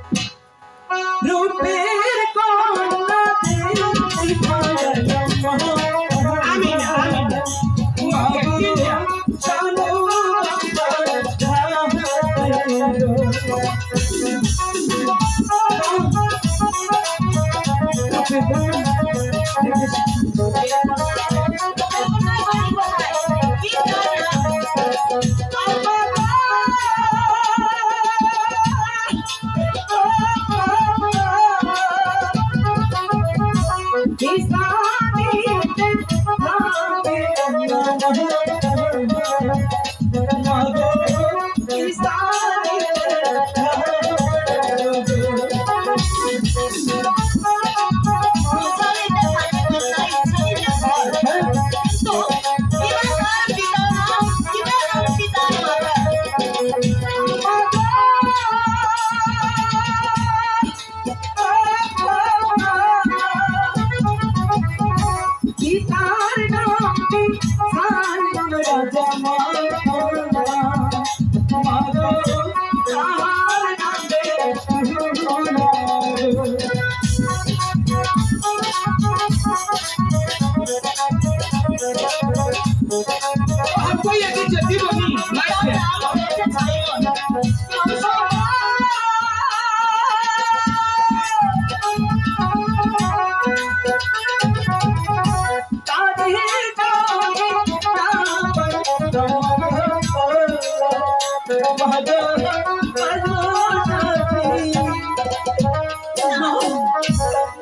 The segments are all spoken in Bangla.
রূপের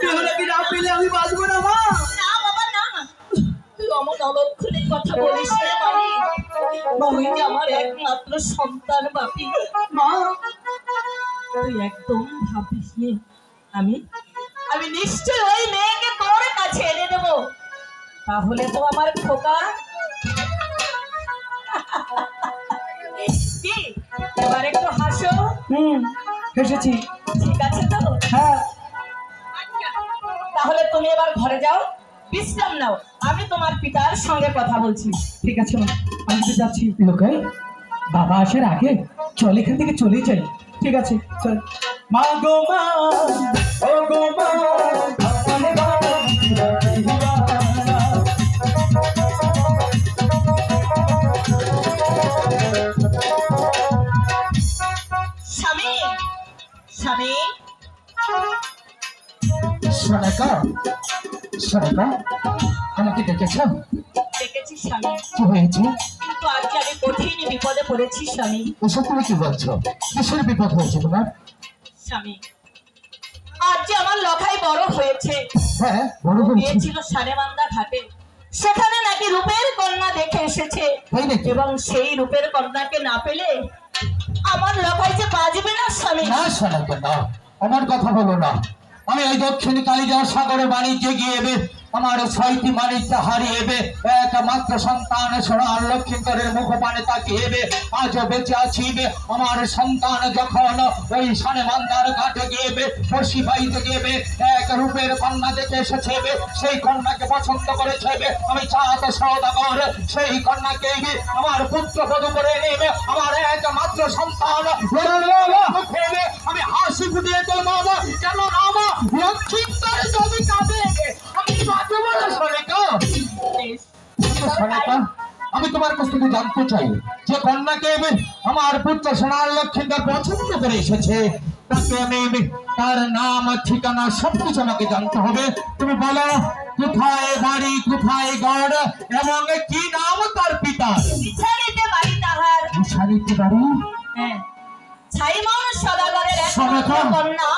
কেহলে কি না পেলে আমি বাঁচবো না মা? না বাবা না। তুই অমন অলক্ষণের কথা বলিস তুই যে আমার একমাত্র সন্তান বাপি। মা? তুই একদম ভাবিস নি। আমি আমি নিশ্চয় ওই মেয়েকে তোর কাছে এনে দেব। তাহলে তো আমার খোকা। কি? এবার একটু হাসো। হুম এসেছি ঠিক আছে তো? হ্যাঁ। তাহলে তুমি এবার ঘরে যাও। বিশ্রাম নাও। আমি তোমার পিতার সঙ্গে কথা বলছি। ঠিক আছে আমি তো যাচ্ছি। লোকাই বাবা আসার আগে চল এখান থেকে চলেই যাই। ঠিক আছে, চল। মা গো মা, ও গো মা। আমাকে ডেকেছ? দেখেছি স্বামী। কি হয়েছে? কিন্তু আজকে আমি কঠিন বিপদে পড়েছি স্বামী। এসব তুমি কি বলছো? কিসের বিপদ হয়েছে তোমার? স্বামী আজ যে আমার লখাই বড় হয়েছে। হ্যাঁ বড় হয়েছে? গিয়েছিল সারেমান্দা ঘাটে। সেখানে নাকি রূপের কন্যা দেখে এসেছে। এবং সেই রূপের কন্যাকে না পেলে আমার লখাই যে বাজবে না স্বামী। না সোনাকা না। আমার কথা বলো না। আমি ওই দক্ষিণ কালীজার সাগরে বাণিজ্যে গিয়ে আমার ছয়টি মানিকটা হারিয়ে এবে একমাত্র সন্তান সোনার লক্ষ্মীকরের মুখ পানে তাকিয়ে এবে আজও বেঁচে আছি আমার সন্তান যখন ওই সানে মান্দার ঘাটে গিয়েবে বসি বাইতে গিয়েবে এক রূপের কন্যা দেখে এসেছেবে সেই কন্যাকে পছন্দ করেছে বে। আমি চাঁদ সৌদাগর, সেই কন্যাকে আমার পুত্র বধূ করে নেবে আমার একমাত্র সন্তান আমি হাসি ফুটিয়ে মামা কেন নামা লক্ষ্মীকার যদি কাঁদে। আমি তোমার কাছ থেকে জানতে চাই যে কন্যাকে আমি আমার পুত্র সোনার লক্ষ্মীকার পছন্দ করে এসেছে তাকে আমি তার নাম ঠিকানা সবকিছু আমাকে জানতে হবে তুমি বলো কোথায় বাড়ি কোথায় গড় এবং কি নাম তার পিতা বিছানিতে বাড়ি তাহার বাড়ি হ্যাঁ সদাগরের কন্যা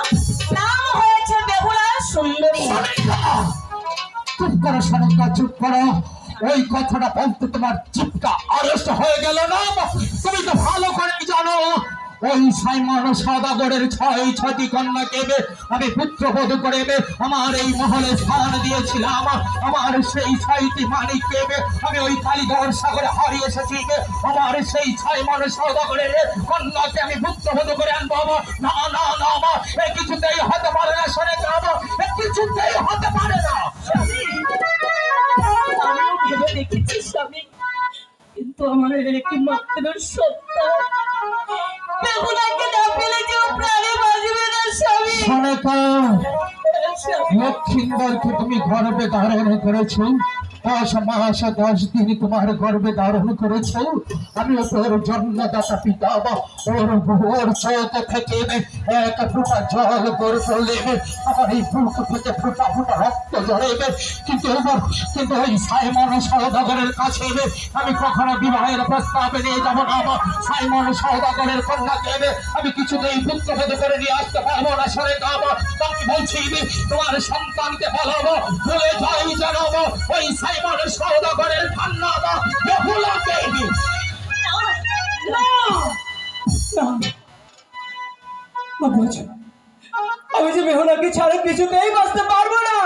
চুপ করো সনিকা চুপ করো। ওই কথাটা বলতে তোমার চুপটা আরেস্ট হয়ে গেল না? তুমি তো ভালো করে জানো। ওই সাইমন সদাগরের ছয় ছটি কন্যাকে আমি পুত্রবধূ করে বে আমার এই মহলে স্থান দিয়েছিলাম। আমার সেই ছয়টি মানিককে বে আমি ওই কালীগড় সাগরে হারিয়ে এসেছি আমার সেই সাইমন সদাগরের কন্যাকে আমি পুত্রবধূ করে আনব। না না না, মা, এ কিছুতেই হতে পারে না, শোনে যাব এ কিছুতেই হতে পারে না। দেখেছি কিন্তু আমার একমাত্র সত্তা। শুনে তো লক্ষ্মীন্দরকে তুমি গর্বে ধারণ করেছ। দশ মাস দশ দিন তোমার গর্বে ধারণ করেছ। আমি জন্মদাতা পিতা ওর ওর চোখ থেকে এক ফোঁটা জল আমার এই থেকে ফোঁটা ফোঁটা রক্ত কিন্তু কিন্তু ওই সাইমন কাছে আমি কখনো বিবাহের প্রস্তাবে নিয়ে যাব না সাইমন সৌদাগরের কন্যাকে এলে আমি কিছুতেই পুত্রভেদ করে নিয়ে আসতে পারব না, সরে যাব। আমি বলছি, তোমার সন্তানকে বলাবো ভুলে যাই, জানাব। ওই সৌদাগরের বহুলাকে আমি যে বেহুলাকে ছাড়া কিছুতেই বাঁচতে পারব না।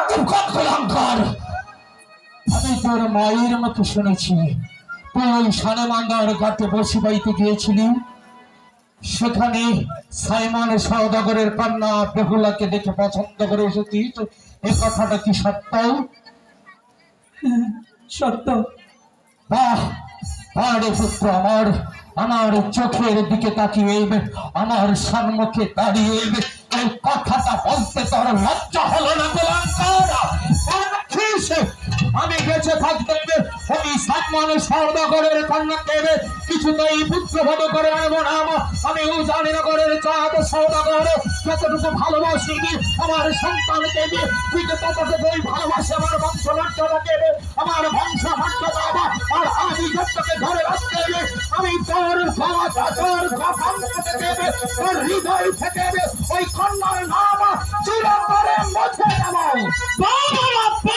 আমি তোর মায়ের মতো শুনেছি। তুই সানেমান্দার ঘাটে বসে বাড়িতে গিয়েছিলি। সেখানে সাইমন সৌদাগরের কন্যা বেহুলাকে দেখে পছন্দ করে এসেছিস। এ কথাটা কি সত্য? সত্য। বাহ আরে পুত্র আমার আমার চোখের দিকে তাকিয়ে আমার সম্মুখে দাঁড়িয়ে এই কথাটা বলতে তোর লজ্জা হলো না গোলাঙ্কার আমি বেঁচে থাকতে ওই সম্মান সৌদাগরের কন্যাকে কিছুতেই পুত্রবধ করে আনব না আমা- আমি ও জানিনগরের চাঁদ সৌদাগর যতটুকু ভালোবাসি আমার সন্তানকে দিয়ে ঠিক ততটুকু ওই ভালোবাসে আমার বংশ মর্যাদাকে আমার বংশ মর্যাদা আর আমি যতকে ধরে রাখতে হবে, আমি তোর কথা তোর থেকে দেবে, তোর হৃদয় থেকে দেবে। ওই কন্যার নাম চিরতরে মুছে দেব। বাবা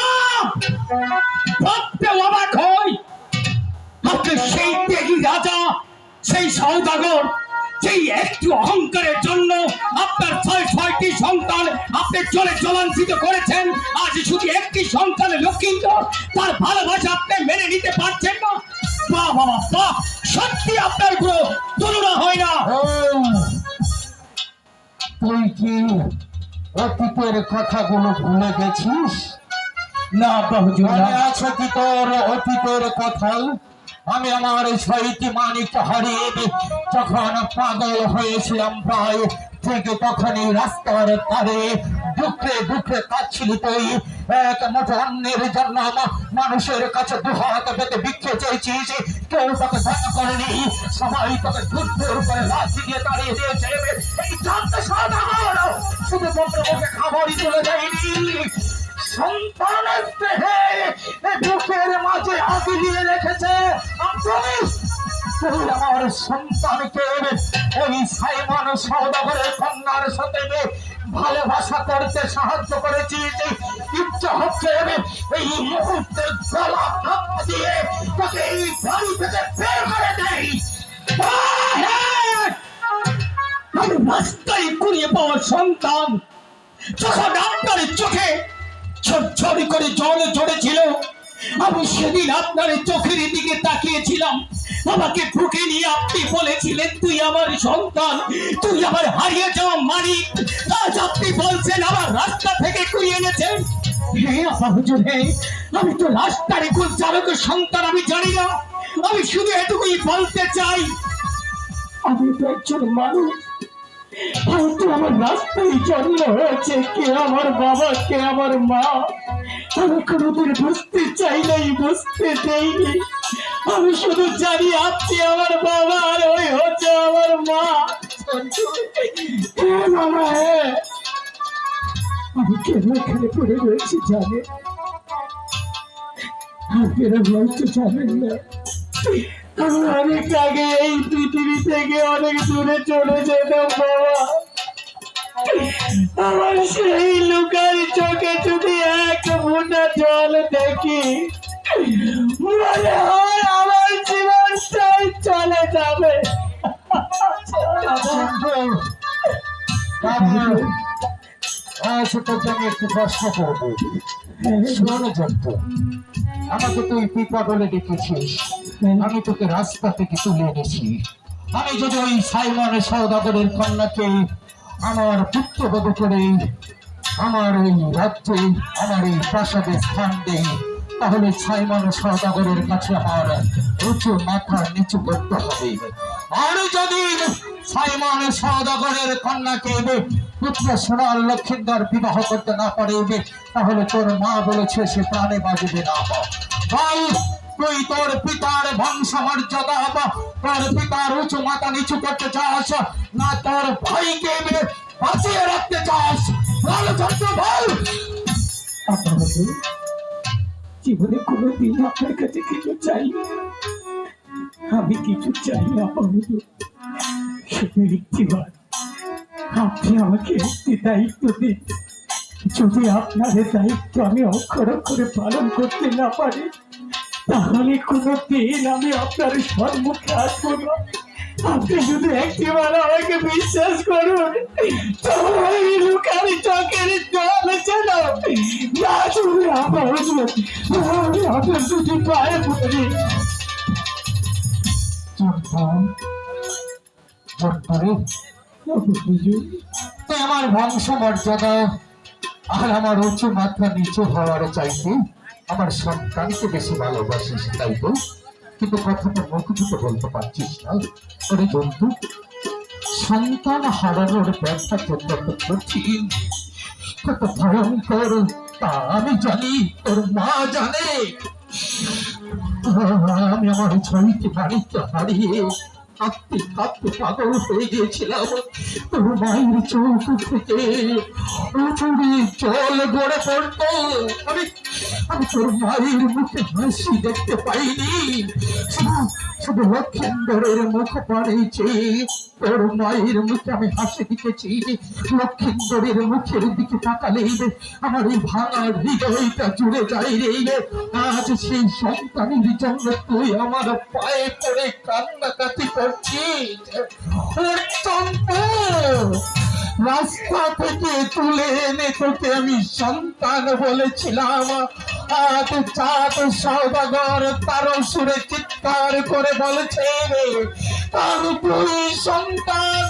ভাবতে অবাক হই। আপনি সেই ত্যাগী রাজা, সেই সৌদাগর সেই একটু অহংকারের জন্য আপনার ছয় ছয়টি সন্তান আপনি চলে চলাঞ্চিত করেছেন, আজ শুধু একটি সন্তান লক্ষ্মীন্দর তার ভালোবাসা আপনি মেনে নিতে পারছেন না। বাহ বাবা বাহ সত্যি আপনার কোনো তুলনা হয় না। তুই কি অতীতের কথাগুলো ভুলে গেছিস? না তোর অতীতের আমি আমার মানিক হারিয়ে যখন পাগল হয়েছিলাম প্রায়, ঠিক তখনই রাস্তার ধারে দুঃখে দুঃখে তুই। এক অন্যের জন্য মানুষের কাছে দুহাত পেতে ভিক্ষে চেয়েছিস কেউ তোকে দেখা করেনি। সবাই তোকে দূর লাঠি দিয়ে তাড়িয়ে দিয়েছে। এই জানতে শুধুমাত্র ওকে খাবারই চলে যায়নি। সন্তানের এ বুকের মাঝে আগলিয়ে রেখেছে। আমার সন্তানকে ওই সাইমন সৌদাগরের কন্যার সাথে ভালোবাসা করতে সাহায্য করেছিস ইচ্ছা হচ্ছে এই মুহূর্তে গলা ধাক্কা দিয়ে তোকে এই বাড়ি থেকে বের করে দেয় রাস্তায় কুড়িয়ে পাওয়া সন্তান যখন আপনার চোখে ঝরঝরি করে জল ঝরেছিল। আমি সেদিন আপনার চোখের দিকে তাকিয়েছিলাম। আমাকে বুকে নিয়ে আপনি বলেছিলেন, তুই আমার সন্তান, তুই আমার হারিয়ে যাওয়া মালিক। আজ আপনি বলছেন, আমার রাস্তা থেকে কুড়িয়ে এনেছেন। হে আপা হুজুর, হে, আমি তো রাস্তার কোন চালকের সন্তান, আমি জানি না। আমি শুধু এটুকুই বলতে চাই, আমি তো একজন মানুষ। কে আমার বাবা, কে আমার মা? আমি বুঝতে চাইলেই বুঝতে দেইনি আমি শুধু জানি আপনি আমার বাবা আর ওই হচ্ছে আমার মা। বাবা হে। আমি কেন এখানে পড়ে রয়েছি জানে আপনারা জানেন না। আমি এই পৃথিবী থেকে অনেক দূরে চলে যেতাম বাবা আমার সেই চোখে যদি এক ফোঁটা জল দেখি, মনে হয় আমার জীবনটাই চলে যাবে। আমাকে তুই পিতা বলে ডেকেছিস আমি তোকে রাস্তা থেকে তুলে এনেছি আমি যদি ওই সাইমনের সৌদাগরের কন্যাকে আমার পুত্রবধ করে আমার এই রাজ্যে, আমার এই প্রাসাদে স্থান দেই, তাহলে সাইমন সৌদাগরের কাছে আমার উঁচু মাথা নিচু করতে হবে। আর যদি সাইমন সৌদাগরের কন্যাকে পুত্র সোনার লক্ষিন্দর বিবাহ করতে না পারবে তাহলে তোর মা বলেছে সে প্রাণে বাজবে না। ভাই তুই তোর পিতার বংশ মর্যাদা বা তোর পিতার উঁচু মাথা নিচু করতে চাস। না তোর ভাইকে বাঁচিয়ে রাখতে চাস। বল চন্দ্র বল। জীবনে কোনোদিন আপনার কাছে কিছু চাই আমি কিছু চাই না আপাতত শুধু একটিবার আপনি আমাকে একটি দায়িত্ব দিন। যদি আপনার দায়িত্ব আমি অক্ষর অক্ষরে পালন করতে না পারি তাহলে কোনো দিন আমি আপনার সম্মুখে আসব না। আপনি শুধু একটিবার আমাকে বিশ্বাস করুন এই লুকারি জল না তুমি আমার আমি আপনার দুটি পায়ে পড়ি আমার বংশ মর্যাদা আর আমার উঁচু মাত্রা নিচু হওয়ার চাইতে আমার সন্তানকে বেশি ভালোবাসিস, তাই তো? কিন্তু কথাটা মুখ থেকে বলতে পারছিস না। ওরে বন্ধু, সন্তান হারানোর ব্যবসা করতে কঠিন কত ভয়ঙ্কর, তা আমি জানি, তোর মা জানে। আমি আমার ছয়টি বাড়িতে হারিয়ে কাঁদতে কাঁদতে পাগল হয়ে গিয়েছিলাম। তোর মায়ের চোখ থেকে জল গড়ে পড়তো। আমি আমি তোর মায়ের মুখে হাসি দেখতে পাইনি। শুধু লক্ষিন্দরের মুখ পাড়েছে তোর মায়ের মুখে আমি হাসি দিতেছি লক্ষিন্দরের মুখের দিকে তাকালে আমার এই ভাঙা হৃদয়টা জুড়ে যায় রে আজ সেই সন্তানের জন্য তুই আমার পায়ে পড়ে কান্নাকাটি করছিস। রাস্তা থেকে তুলে এনে তোকে আমি সন্তান বলেছিলাম। আজ চাঁদ সৌদাগর তার সুরে চিৎকার করে বলেছে তার দুই সন্তান,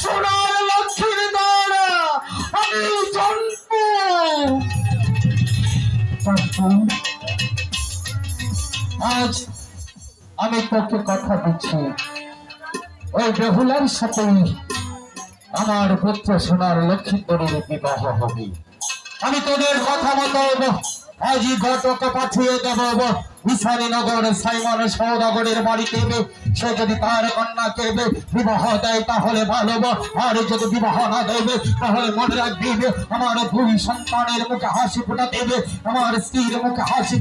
সোনার লক্ষ্মীর দ্বারা, আমি জন্ম আজ আমি তোকে কথা দিচ্ছি। ওই বেহুলার সাথেই আমার পুত্র সোনার লক্ষ্মীপুরের বিবাহ হবে। আমি তোদের কথা মতো আজই ঘটক পাঠিয়ে দেব। বিশালীনগর সাইমন সে যদি তার কন্যাকে বিবাহ দেয় তাহলে ভালো আর যদি বিবাহ না দেবে, তাহলে মনে রাখবি, আমার দুই সন্তানের মুখে হাসি আমার স্ত্রীর মুখে হাসি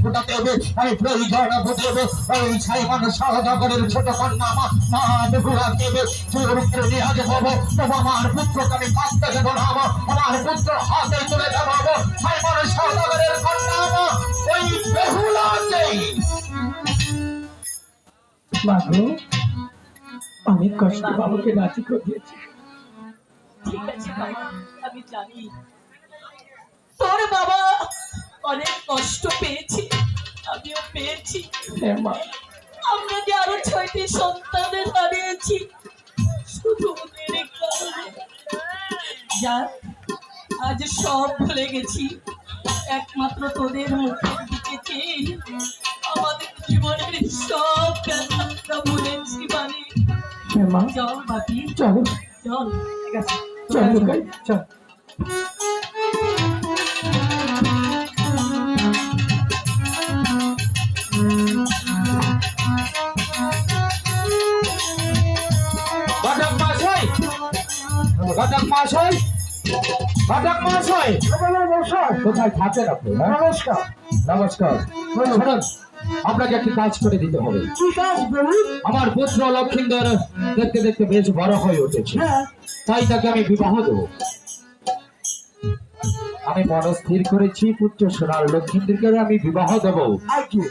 আমি প্রয়োজন ছোট কন্যা মা পুত্রকে আমি দেবো আমার পুত্র হাতে তুলে দেবো সাইমন সৌদাগরের কন্যা ওই মাগো অনেক কষ্ট বাবাকে রাজি করিয়েছি। ঠিক আছে আমি জানি। তোর বাবা অনেক কষ্ট পেয়েছি আমিও পেয়েছি। হ্যাঁ মা। আমরা যে আরও ছয়টি সন্তানের হারিয়েছি শুধু ওদের এই আজ সব ভুলে গেছি। একমাত্র তোদের মুখের দিকে চেয়ে। জীবনের সব ভুলেছি মানে হ্যাঁ মা চল বাপি চলো চল? নমস্কার নমস্কার শুনুন আপনাকে একটি কাজ করে দিতে হবে। আমার পুত্র লক্ষিন্দর দেখতে দেখতে বেশ বড় হয়ে উঠেছে। হ্যাঁ। তাই তাকে আমি বিবাহ দেবো। আমি মনস্থির করেছি পুত্র সোনার লক্ষিন্দরকে আমি বিবাহ দেবো। কি?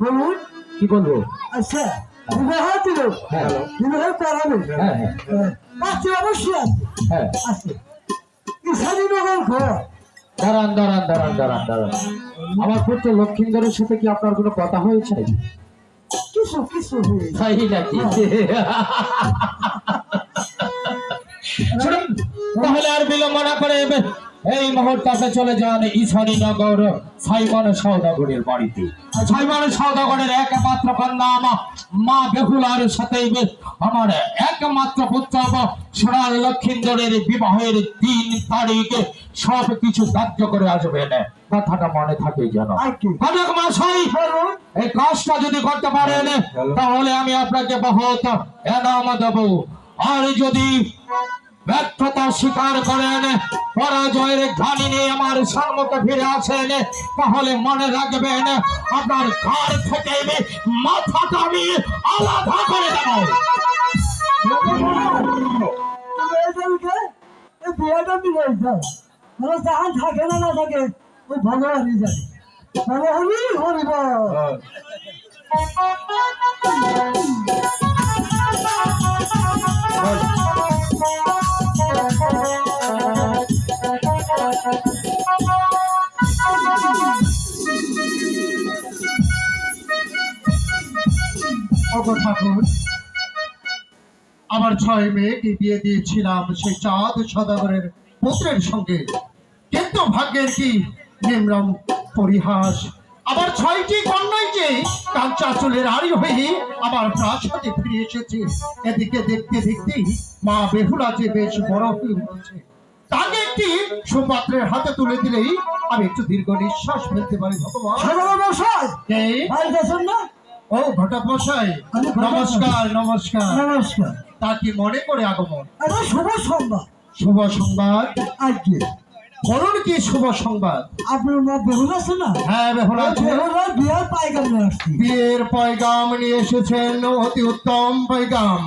বলুন। কি বলব? আচ্ছা বিবাহ দিল হ্যাঁ। বিবাহ করাবে হ্যাঁ হ্যাঁ। অবশ্যই আছে। হ্যাঁ। আছে। ঈশানীনগর ঘর। দাঁড়ান দাঁড়ান দাঁড়ান দাঁড়ান দাঁড়ান। আমার পুত্র লক্ষিন্দরের সাথে কি আপনার কোনো কথা হয়েছে? কিছু কিছু তাই নাকি? তাহলে আর বিলম্ব না করে এই মুহূর্তে চলে যান ঈশানী নগর সাইমন সৌদাগরের বাড়িতে। সাইমন সৌদাগরের একমাত্র কন্যা মা বেহুলার সাথে আমার একমাত্র পুত্র সোনার লক্ষিন্দরের বিবাহের তিন তারিখে সব কিছু ধার্য করে আসবেন। কথাটা মনে থাকে যেন। কনক মশাই এই কাজটা যদি করতে পারেন তাহলে আমি আপনাকে বহুত এনাম দেব। আর যদি ব্যর্থতা স্বীকার করেন পরাজয়ের ঘানি নিয়ে আমার সম্মুখে ফিরে আসেন তাহলে মনে রাখবেন আপনার ঘর থেকে মাথাটা আমি আলাদা করে দেবো। বিয়েটা মিলে যায় জাহান থাকে না না থাকে ও ভালো হারিয়ে যাবে ভালো হলি হরিব অগো ঠাকুর আমার ছয় মেয়েকে বিয়ে দিয়েছিলাম সেই চাঁদ সদাগরের পুত্রের সঙ্গে। কিন্তু ভাগ্যের কি নিম্রম পরিহাস? আবার ছয়টি কন্যাই যে কাঞ্চা চুলের আড়ি হয়ে আমার প্রাসাদে ফিরে এসেছে। এদিকে দেখতে দেখতেই মা বেহুলা যে বেশ বড় হয়ে উঠেছে। তাকে একটি সুপাত্রের হাতে তুলে দিলেই আমি একটু দীর্ঘ নিঃশ্বাস ফেলতে পারি ভগবান। ও ঘটক মশাই নমস্কার নমস্কার। নমস্কার। তা কি মনে করে আগমন? এটা শুভ সংবাদ। শুভ সংবাদ? আজকে বলুন কি। শুভ সংবাদ? আপনার মা বেহুল আছে না? হ্যাঁ বেহুলা আছে। বিয়ের পাইকার নিয়ে আসছি। বিয়ের পয়গাম নিয়ে এসেছেন অতি উত্তম পয়গাম।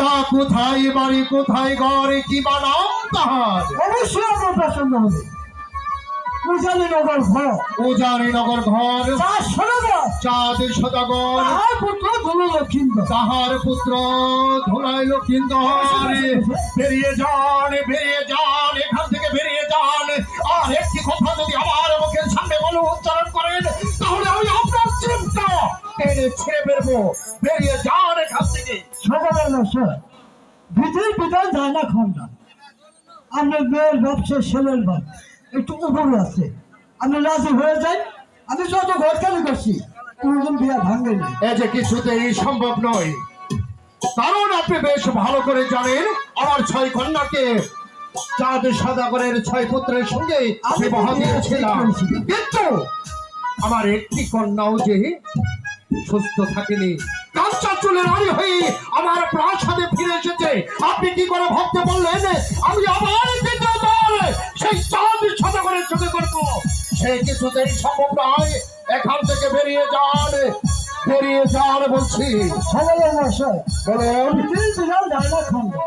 তা কোথায় বাড়ি কোথায় ঘর কি বা নাম তাহার? অবশ্যই আপনার পছন্দ হবে। পূজালি নগর ঘর। উজানি ঘর। চার সরগর চাঁদ সদাগর তাহার পুত্র ধনু লক্ষিন্দর। তাহার পুত্র ধুলাই লক্ষিন্দর। বেরিয়ে যান বেরিয়ে যান এখান থেকে বেরিয়ে যান। আর একটি কথা যদি আমার মুখের সামনে বলে উচ্চারণ করেন তাহলে আমি আপনার চিন্তা টেনে ছেড়ে বেরবো বেরিয়ে যান এখান থেকে। সকালের নশর ভিতরে ভিতরে যায় না খন্ডা আপনার মেয়ের ব্যবসা ছেলের বাপ একটু উপরে আছে। আপনি রাজি হয়ে যান আমি যত ঘর খালি করছি কোনোদিন বিয়া ভাঙবে না। এ যে কিছুতেই সম্ভব নয়। কারণ আপনি বেশ ভালো করে জানেন আমার ছয় কন্যাকে চাঁদ সদাগরের ছয় পুত্রের সঙ্গে আমি দিয়েছিলাম। কিন্তু আমার একটি কন্যাও যে সুস্থ থাকেনি কাঁচা চুলের আড়ি হয়ে আমার প্রাসাদে ফিরে এসেছে। আপনি কি করে ভাবতে বললেন আমি আবার সেই চাঁদ সদাগরের সঙ্গে করব। সে কিছুতেই সম্ভব নয়। এখান থেকে বেরিয়ে যান। বেরিয়ে যান বলছি। সকালের নশর বলুন। ভিতরে ভিতরে না খন্ডা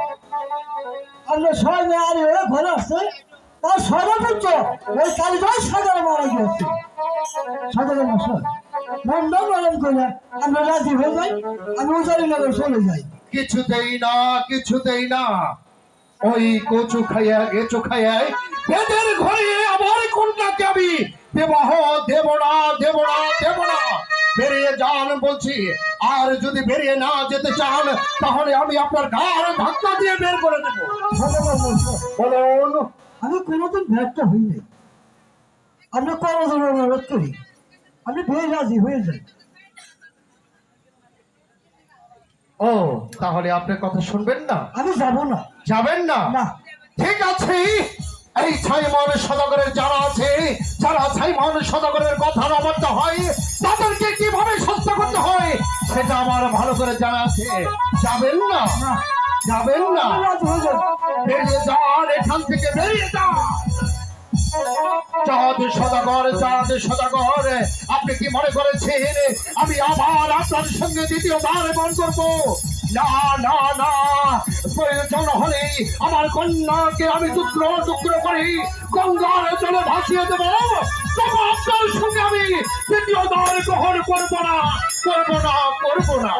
আপনার ছয় মেয়ে আর এরা ঘরে আসছে। তার সর্বপুত্র ওই কালীবাই সাগরে মারা গিয়েছে। সকালের নশর মন্দ মরম করে আমরা রাজি হয়ে যাই। আমি উজারি নগর চলে যাই। কিছুতেই না কিছুতেই না। ওই কচু খাইয়া গেচু খাইয়া বেদের ঘরে আমার কন্যাকে আমি বিবাহ দেব না দেব না দেব না বেরিয়ে যান বলছি আর যদি বেরিয়ে না যেতে চান তাহলে আমি আপনার গার ধাক্কা দিয়ে বের করে দেব। বলুন আমি কোনোদিন ব্যর্থ হই নাই। আমরা কর্মজন অনুরোধ করি আমি বেশ রাজি হয়ে যাই। ও তাহলে আপনি কথা শুনবেন না? আমি যাব না। যাবেন না? ঠিক আছে। এই ছাইমন সদাগরের যারা আছে যারা ছাইমন সদাগরের কথা অমান্য হয় তাদেরকে কীভাবে সস্ত করতে হয় সেটা আমার ভালো করে জানা আছে। যাবেন না? যাবেন না? বেরিয়ে যান এখান থেকে বেরিয়ে যান। চাঁদ সদাগর চাঁদ সদাগর আপনি কি মনে করেছেন? আমি আবার আপনার সঙ্গে দ্বিতীয়বার মন করব। না না না। প্রয়োজন হলে আমার কন্যাকে আমি টুকরো টুকরো করে গঙ্গার জলে ভাসিয়ে দেবো। তবু আপনার সঙ্গে আমি দ্বিতীয়বার গ্রহণ করব না করব না করব না।